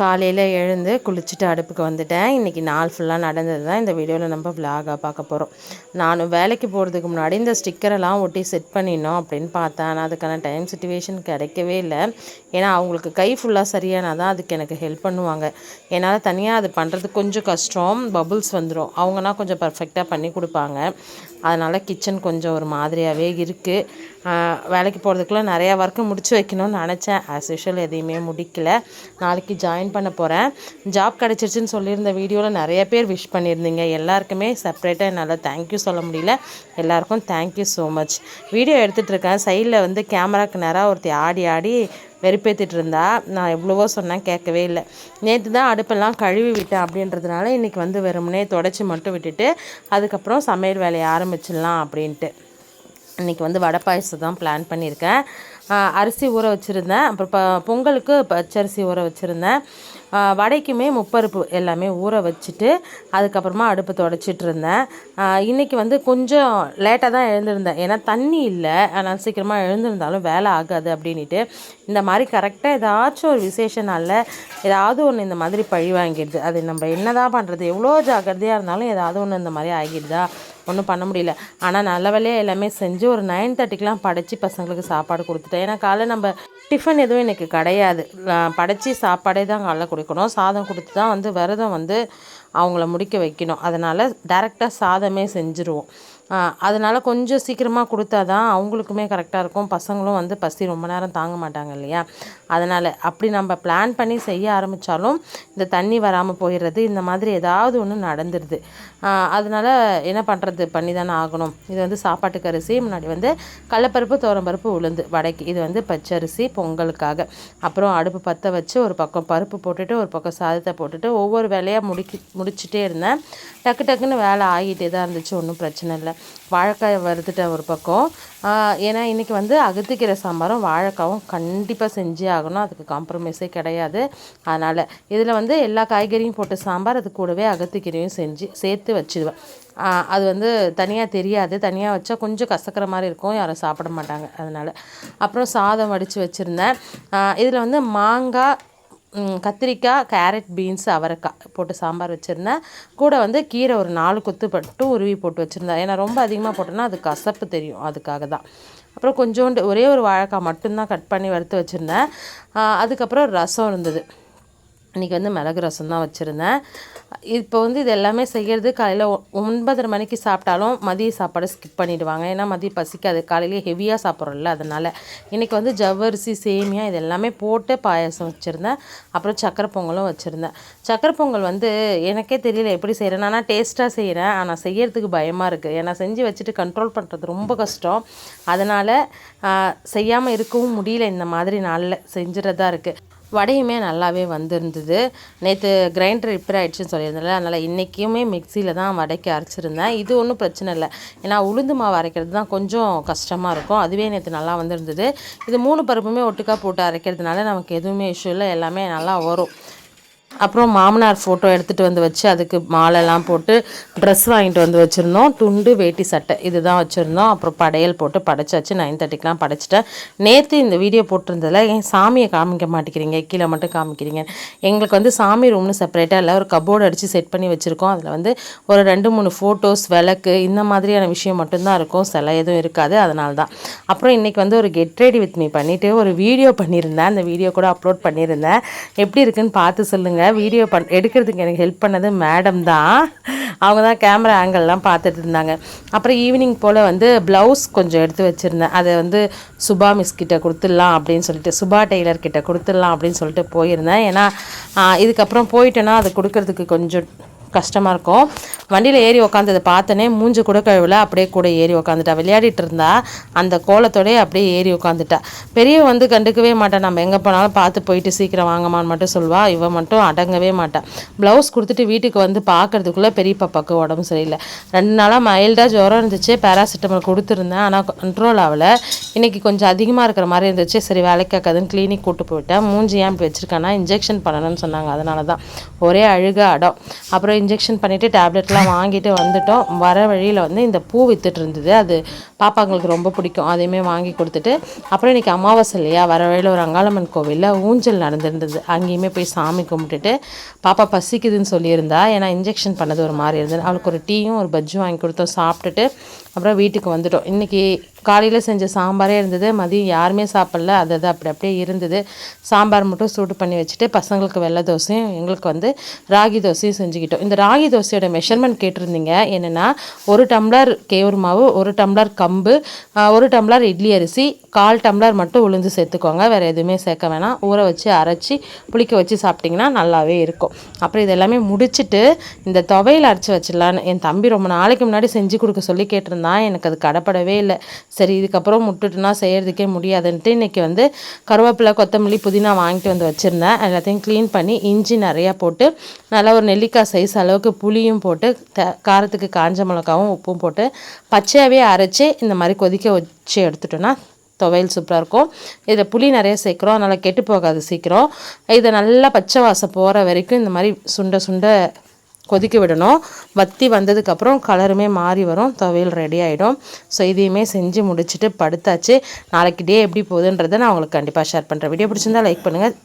காலையில் எழுந்து குளிச்சுட்டு அடுப்புக்கு வந்துட்டேன். இன்றைக்கி நாள் ஃபுல்லாக நடந்தது தான் இந்த வீடியோவில் நம்ம விலாகாக பார்க்க போகிறோம் நானும் வேலைக்கு போகிறதுக்கு முன்னாடி இந்த ஸ்டிக்கரெல்லாம் ஒட்டி செட் பண்ணிடணும் அப்படின்னு பார்த்தேன். ஆனால் அதுக்கான டைம் சுச்சுவேஷன் கிடைக்கவே இல்லை. ஏன்னா அவங்களுக்கு கை ஃபுல்லாக சரியானா தான் அதுக்கு எனக்கு ஹெல்ப் பண்ணுவாங்க. என்னால் தனியாக அது பண்ணுறது கொஞ்சம் கஷ்டம். பபுள்ஸ் வந்துடும் அவங்கன்னா கொஞ்சம் பர்ஃபெக்டாக பண்ணி கொடுப்பாங்க. அதனால் கிச்சன் கொஞ்சம் ஒரு மாதிரியாகவே இருக்குது வேலைக்கு போகிறதுக்குள்ளே நிறையா ஒர்க்கு முடிச்சு வைக்கணும்னு நினச்சேன். ஆஸ் யூஷுவல் எதையுமே முடிக்கல. நாளைக்கு ஜாயின் பண்ண போகிறேன் ஜாப் கிடச்சிருச்சுன்னு சொல்லியிருந்த வீடியோவில் நிறைய பேர் விஷ் பண்ணியிருந்தீங்க. எல்லாருக்குமே செப்ரேட்டாக என்னால் தேங்க்யூ சொல்ல முடியல. எல்லாருக்கும் தேங்க்யூ ஸோ மச் வீடியோ எடுத்துகிட்டு இருக்கேன். சைடில் வந்து கேமராக்கு நேராக ஒருத்தி ஆடி ஆடி வெறுப்பேற்றிட்டு இருந்தா. நான் எவ்வளவோ சொன்னேன் கேட்கவே இல்லை. நேற்று தான் அடுப்பெல்லாம் கழுவி விட்டேன் அப்படின்றதுனால இன்றைக்கி வந்து வெறுமனே தொடச்சி மட்டும் விட்டுட்டு அதுக்கப்புறம் சமையல் வேலையை ஆரம்பிச்சிடலாம் அப்படின்ட்டு. இன்றைக்கி வந்து வடை பாயசம் தான் பிளான் பண்ணியிருக்கேன். அரிசி ஊற வச்சுருந்தேன். அப்புறம் ப பொங்கலுக்கு பச்சரிசி ஊற வச்சுருந்தேன். வடைக்குமே முப்பருப்பு எல்லாமே ஊற வச்சுட்டு அதுக்கப்புறமா அடுப்பு தொடச்சிட்டு இருந்தேன். இன்றைக்கி இன்னைக்கு வந்து கொஞ்சம் லேட்டாக தான் எழுந்திருந்தேன். ஏன்னா தண்ணி இல்லை. அதனால் சீக்கிரமாக எழுந்திருந்தாலும் வேலை ஆகாது அப்படின்ட்டு இந்த மாதிரி கரெக்டாக ஏதாச்சும் ஒரு விசேஷ நாளில் ஏதாவது ஒன்று இந்த மாதிரி பழி வாங்கிடுது. அது நம்ம என்ன தான் பண்ணுறது எவ்வளோ ஜாக்கிரதையாக இருந்தாலும் ஏதாவது ஒன்று இந்த மாதிரி ஆகிடுதா? ஒன்றும் பண்ண முடியல. ஆனால் நல்ல வேலையாக எல்லாமே செஞ்சு ஒரு நைன் தேர்ட்டிக்கெலாம் படைச்சி பசங்களுக்கு சாப்பாடு கொடுத்துட்டேன். ஏன்னா காலைல நம்ம டிஃபன் எதுவும் எனக்கு கிடையாது. படைச்சி சாப்பாடே தான் காலைல கொடுக்கணும். சாதம் கொடுத்து தான் வந்து விரதம் வந்து அவங்கள முடிக்க வைக்கணும். அதனால் டேரெக்டாக சாதமே செஞ்சுருவோம். அதனால் கொஞ்சம் சீக்கிரமாக கொடுத்தா தான் அவங்களுக்குமே கரெக்டாக இருக்கும். பசங்களும் வந்து பசி ரொம்ப நேரம் தாங்க மாட்டாங்க இல்லையா? அதனால் அப்படி நம்ம பிளான் பண்ணி செய்ய ஆரம்பித்தாலும் இந்த தண்ணி வராமல் போயிடுறது இந்த மாதிரி ஏதாவது ஒன்று நடந்துடுது அதனால் என்ன பண்ணுறது பண்ணி தானே ஆகணும். இது வந்து சாப்பாட்டுக்கு அரிசி முன்னாடி வந்து கடலப்பருப்பு தோரம்பருப்பு உளுந்து வடைக்கு. இது வந்து பச்சரிசி பொங்கலுக்காக. அப்புறம் அடுப்பு பற்ற வச்சு ஒரு பக்கம் பருப்பு போட்டுட்டு ஒரு பக்கம் சாதத்தை போட்டுட்டு ஒவ்வொரு வேலையாக முடிக்கி முடிச்சுட்டே இருந்தேன். டக்கு டக்குன்னு வேலை ஆகிட்டே தான் இருந்துச்சு. ஒன்றும் பிரச்சனை இல்லை. வாழைக்காயை வறுத்துட்டேன் ஒரு பக்கம். ஏன்னா இன்றைக்கி வந்து அகத்திக்கீரை சாம்பாரும் வாழைக்காவும் கண்டிப்பாக செஞ்சே ஆகணும். அதுக்கு காம்ப்ரமைஸே கிடையாது. அதனால் இதில் வந்து எல்லா காய்கறியும் போட்டு சாம்பார் அது கூடவே அகத்திக்கீரையும் செஞ்சு சேர்த்து வச்சுடுவேன். அது வந்து தனியாக தெரியாது. தனியாக வச்சா கொஞ்சம் கசக்கிற மாதிரி இருக்கும். யாரும் சாப்பிட மாட்டாங்க. அதனால் அப்புறம் சாதம் வடித்து வச்சுருந்தேன். இதில் வந்து மாங்காய் கத்திரிக்காய் கேரட் பீன்ஸ் அவரைக்காய் போட்டு சாம்பார் வச்சுருந்தேன். கூட வந்து கீரை ஒரு நாலு கொத்து பட்டு உருவி போட்டு வச்சுருந்தேன். ஏன்னா ரொம்ப அதிகமாக போட்டோன்னா அது கசப்பு தெரியும். அதுக்காக தான். அப்புறம் கொஞ்சோண்டு ஒரே ஒரு வாழைக்காய் மட்டும்தான் கட் பண்ணி வறுத்து வச்சுருந்தேன். அதுக்கப்புறம் ரசம் இருந்தது. இன்றைக்கி வந்து மிளகு ரசம் தான் வச்சுருந்தேன். இப்போ வந்து இது எல்லாமே செய்கிறது காலையில் ஒ- ஒன்பதரை மணிக்கு சாப்பிட்டாலும் மதிய சாப்பாடு ஸ்கிப் பண்ணிவிடுவாங்க ஏன்னா மதியம் பசிக்காது. காலையிலேயே ஹெவியாக சாப்பிட்றோம்ல அதனால். இன்றைக்கி வந்து ஜவ்வரிசி சேமியா இது எல்லாமே போட்டு பாயாசம் வச்சுருந்தேன். அப்புறம் சக்கரை பொங்கலும் வச்சுருந்தேன். சக்கரை பொங்கல் வந்து எனக்கே தெரியல எப்படி செய்கிறேன் ஆனால் டேஸ்ட்டாக செய்கிறேன் ஆனால் செய்யறதுக்கு பயமாக இருக்குது ஏன்னா செஞ்சு வச்சுட்டு கண்ட்ரோல் பண்ணுறது ரொம்ப கஷ்டம். அதனால் செய்யாமல் இருக்கவும் முடியல இந்த மாதிரி நாளில். செஞ்சுறதா இருக்குது வடையுமே நல்லாவே வந்திருந்தது. நேற்று கிரைண்டர் ரிப்பேர் ஆகிடுச்சுன்னு சொல்லியிருந்தேன்ல அதனால் இன்றைக்குமே மிக்சியில் தான் வடைக்கு அரைச்சிருந்தேன். இது ஒன்றும் பிரச்சனை இல்லை. ஏன்னா உளுந்து மாவு அரைக்கிறது தான் கொஞ்சம் கஷ்டமாக இருக்கும். அதுவே நேற்று நல்லா வந்திருந்தது. இது மூணு பருப்புமே ஒட்டுக்கா போட்டு அரைக்கிறதுனால நமக்கு எதுவுமே இஷ்யூ இல்லை. எல்லாமே நல்லா வரும். அப்புறம் மாமனார் ஃபோட்டோ எடுத்துகிட்டு வந்து வச்சு அதுக்கு மாலைலாம் போட்டு ட்ரெஸ் வாங்கிட்டு வந்து வச்சுருந்தோம். துண்டு வேட்டி சட்டை இதுதான் வச்சுருந்தோம். அப்புறம் படையல் போட்டு படைச்சாச்சு. நைன் தேர்ட்டிக்கெலாம் படைச்சிட்டேன். நேற்று இந்த வீடியோ போட்டிருந்ததில் ஏன் சாமியை காமிக்க மாட்டேங்கிறீங்க. கீழே மட்டும் காமிக்கிறீங்க. எங்களுக்கு வந்து சாமி ரூம்னு செப்பரேட்டாக இல்லை. ஒரு கபோர்டு அடித்து செட் பண்ணி வச்சுருக்கோம். அதில் வந்து ஒரு ரெண்டு மூணு ஃபோட்டோஸ் விளக்கு இந்த மாதிரியான விஷயம் மட்டும்தான் இருக்கும். சிலை எதுவும் இருக்காது. அதனால தான் அப்புறம் இன்றைக்கி வந்து ஒரு கெட் ரெடி வித் மீ பண்ணிவிட்டு ஒரு வீடியோ பண்ணியிருந்தேன். அந்த வீடியோ கூட அப்லோட் பண்ணியிருந்தேன். எப்படி இருக்குன்னு பார்த்து சொல்லுங்கள் வீடியோ பண் எடுக்கிறதுக்கு எனக்கு ஹெல்ப் பண்ணது மேடம் தான். அவங்க தான் கேமரா ஆங்கிள்லாம் பார்த்துட்டு இருந்தாங்க. அப்புறம் ஈவினிங் போல் வந்து ப்ளவுஸ் கொஞ்சம் எடுத்து வச்சுருந்தேன். அதை வந்து சுபா மிஸ் கிட்ட கொடுத்துடலாம் அப்படின்னு சொல்லிட்டு சுபா டெய்லர் கிட்ட கொடுத்துடலாம் அப்படின்னு சொல்லிட்டு போயிருந்தேன். ஏன்னா இதுக்கப்புறம் போயிட்டேன்னா அது கொடுக்கறதுக்கு கொஞ்சம் கஷ்டமாக இருக்கும். வண்டியில் ஏறி உக்காந்ததை பார்த்தோன்னே மூஞ்சி கூட கழுவில் அப்படியே கூட ஏறி உக்காந்துட்டா. விளையாடிட்டு இருந்தா அந்த கோலத்தோடய அப்படியே ஏறி உக்காந்துட்டா. பெரிய வந்து கண்டுக்கவே மாட்டான் நம்ம எங்கே போனாலும் பார்த்து போயிட்டு சீக்கிரம் வாங்கம்மான்னு மட்டும் சொல்வா இவ மட்டும் அடங்கவே மாட்டான் ப்ளவுஸ் கொடுத்துட்டு வீட்டுக்கு வந்து பார்க்கறதுக்குள்ளே பெரிய பாப்பாவுக்கு உடம்பு சரியில்லை. ரெண்டு நாளாக மைல்டாக ஜுரம் இருந்துச்சு. பேராசிட்டமால் கொடுத்துருந்தேன். ஆனால் கண்ட்ரோல் ஆகலை. இன்னைக்கு கொஞ்சம் அதிகமாக இருக்கிற மாதிரி இருந்துச்சு. சரி வேலைக்கு ஆக்காதுன்னு கிளினிக் கூட்டு போயிட்டேன். மூஞ்சி ஏன் இப்படி வச்சிருக்கானா? இன்ஜெக்ஷன் பண்ணணும்னு சொன்னாங்க. அதனால தான் ஒரே அழுக அடம். அப்புறம் இன்ஜெக்ஷன் பண்ணிவிட்டு டேப்லெட்லாம் வாங்கிட்டு வந்துட்டோம். வர வழியில் வந்து இந்த பூ வித்துட்டு இருந்தது அது பாப்பாங்களுக்கு ரொம்ப பிடிக்கும். அதையுமே வாங்கி கொடுத்துட்டு அப்புறம் இன்றைக்கி அமாவாசை இல்லையா? வர வழியில் ஒரு அங்காளம்மன் கோவிலில் ஊஞ்சல் நடந்திருந்தது. அங்கேயுமே போய் சாமி கும்பிட்டுட்டு பாப்பா பசிக்குதுன்னு சொல்லியிருந்தா. ஏன்னா இன்ஜெக்ஷன் பண்ணது ஒரு மாதிரி இருந்தது. அவளுக்கு ஒரு டீயும் ஒரு பஜ்ஜும் வாங்கி கொடுத்தோம். சாப்பிட்டுட்டு அப்புறம் வீட்டுக்கு வந்துட்டோம். இன்றைக்கி காலையில் செஞ்ச சாம்பாரே இருந்தது. மதியம் யாருமே சாப்பிடல. அது அது அப்படி அப்படியே இருந்தது. சாம்பார் மட்டும் சூடு பண்ணி வச்சுட்டு பசங்களுக்கு வெள்ளை தோசையும் எங்களுக்கு வந்து ராகி தோசையும் செஞ்சுக்கிட்டோம். இந்த ராகி தோசையோட மெஷர்மெண்ட் கேட்டிருந்தீங்க. என்னென்னா ஒரு டம்ளர் கேவுரு மாவு ஒரு டம்ளர் கம்பு ஒரு டம்ளர் இட்லி அரிசி கால் டம்ளர் மட்டும் உளுந்து சேர்த்துக்கோங்க. வேறு எதுவுமே சேர்க்க வேணாம். ஊற வச்சு அரைச்சி புளிக்க வச்சு சாப்பிட்டிங்கன்னா நல்லாவே இருக்கும். அப்புறம் இது எல்லாமே முடிச்சுட்டு இந்த துவையில் அரைச்சி வச்சிடலான்னு. என் தம்பி ரொம்ப நாளைக்கு முன்னாடி செஞ்சு கொடுக்க சொல்லி கேட்டிருந்தான். எனக்கு அது கடப்படவே இல்லை. சரி இதுக்கப்புறம் முட்டுட்டுனா செய்கிறதுக்கே முடியாதுன்ட்டு இன்றைக்கி வந்து கருவேப்பிலை கொத்தமல்லி புதினா வாங்கிட்டு வந்து வச்சுருந்தேன். எல்லாத்தையும் க்ளீன் பண்ணி இஞ்சி நிறையா போட்டு நல்லா ஒரு நெல்லிக்காய் சைஸ் அளவுக்கு புளியும் போட்டு த காரத்துக்கு காஞ்ச மிளகாவும் உப்பும் போட்டு பச்சையாகவே அரைச்சி இந்த மாதிரி கொதிக்க வச்சு எடுத்துட்டோன்னா துவையல் சூப்பராக இருக்கும். இதில் புளி நிறைய சேர்க்குறோம். அதனால் கெட்டு போகாது சீக்கிரம். இதை நல்லா பச்சை வாசம் போகிற வரைக்கும் இந்த மாதிரி சுண்ட சுண்ட கொதிக்க விடணும். வத்தி வந்ததுக்கப்புறம் கலருமே மாறி வரும். துவையல் ரெடி ஆகிடும் ஸோ இதையுமே செஞ்சு முடிச்சுட்டு படுத்தாச்சு. நாளைக்கு டே எப்படி போகுதுன்றதை நான் உங்களுக்கு கண்டிப்பாக ஷேர் பண்ணுறேன் வீடியோ பிடிச்சிருந்தா லைக் பண்ணுங்கள்